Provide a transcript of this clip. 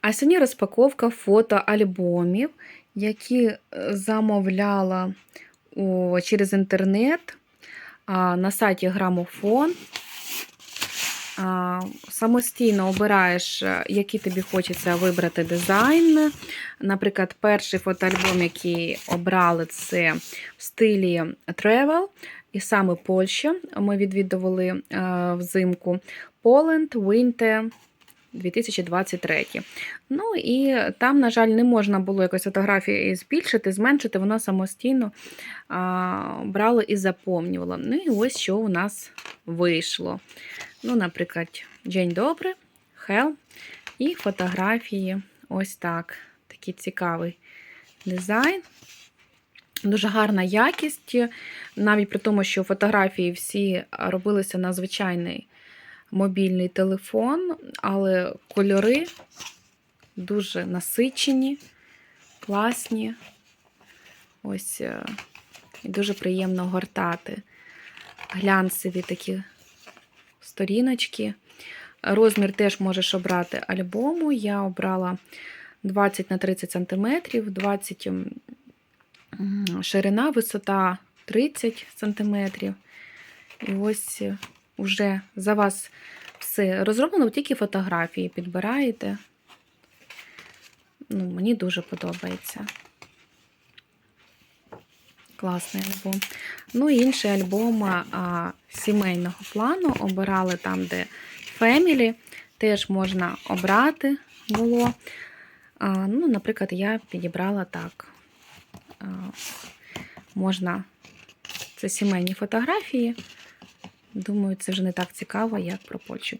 А сьогодні розпаковка фотоальбомів, які е, замовляла через інтернет на сайті Грамофон. Самостійно обираєш, е, який тобі хочеться вибрати дизайн. Наприклад, перший фотоальбом, який обрали, це в стилі travel, і саме Польща. Ми відвідували е, взимку Poland Winter 2023. Ну і там, на жаль, не можна було якось фотографії збільшити, зменшити, вона самостійно а, брала і заповнювала. Ну і ось що у нас вийшло. Ну, наприклад, День добрий, Хел і фотографії. Ось так. Такий цікавий дизайн. Дуже гарна якість, навіть при тому, що фотографії всі робилися на звичайний мобільний телефон, але кольори дуже насичені, класні. Ось е, і дуже приємно гортати. Глянцеві такі сторіночки. Розмір теж можеш обрати альбому. Я обрала 20 на 30 см, 20 ширина, висота 30 см. І ось вже за вас все розроблено, тільки фотографії підбираєте. Ну, Мені дуже подобається. Класний альбом. Ну, і інший альбом а, сімейного плану обирали там, де Family. Теж можна обрати було. А, ну, Наприклад, я підібрала так. А, можна це сімейні фотографії. Думаю, це вже не так цікаво, як про Польщу.